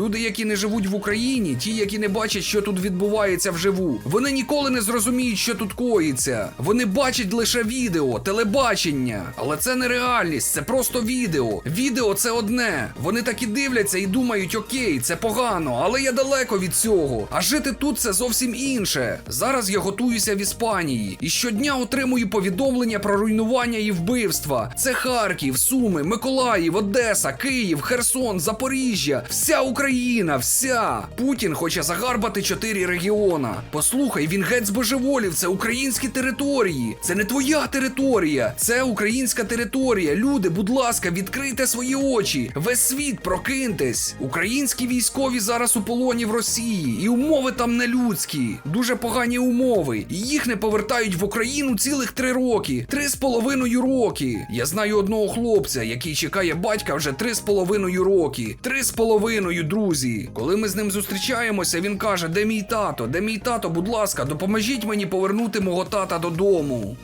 люди, які не живуть в Україні, ті, які не бачать, що тут відбувається вживу, вони ніколи не зрозуміють, що тут коїться. Вони бачать лише відео, телебачення. Але це не реальність, це просто відео. Відео це одне. Вони так і дивляться і думають, окей, це погано, але я далеко від цього. А жити тут це зовсім інше. Зараз я готуюся в Іспанії і щодня отримую повідомлення про руйнування і вбивства. Це Харків, Суми, Миколаїв, Одеса, Київ, Херсон, Запоріжжя, вся Україна, вся. Путін хоче загарбати чотири регіона. Послухай, він геть збожеволів, це українські території. Це не твоя територія, це українська територія. Люди, будь ласка, відкрийте свої очі. Весь світ прокиньтесь. Українські військові зараз у полоні в Росії, і умови там не людські. Дуже погані умови. І їх не повертають в Україну цілих три роки. Три з половиною роки. Я знаю одного хлопця, який чекає батька вже три з половиною роки. Три з половиною, друзі. Коли ми з ним зустрічаємося, він каже: Де мій тато? Де мій тато? Будь ласка, допоможіть мені повернути мого тата додому.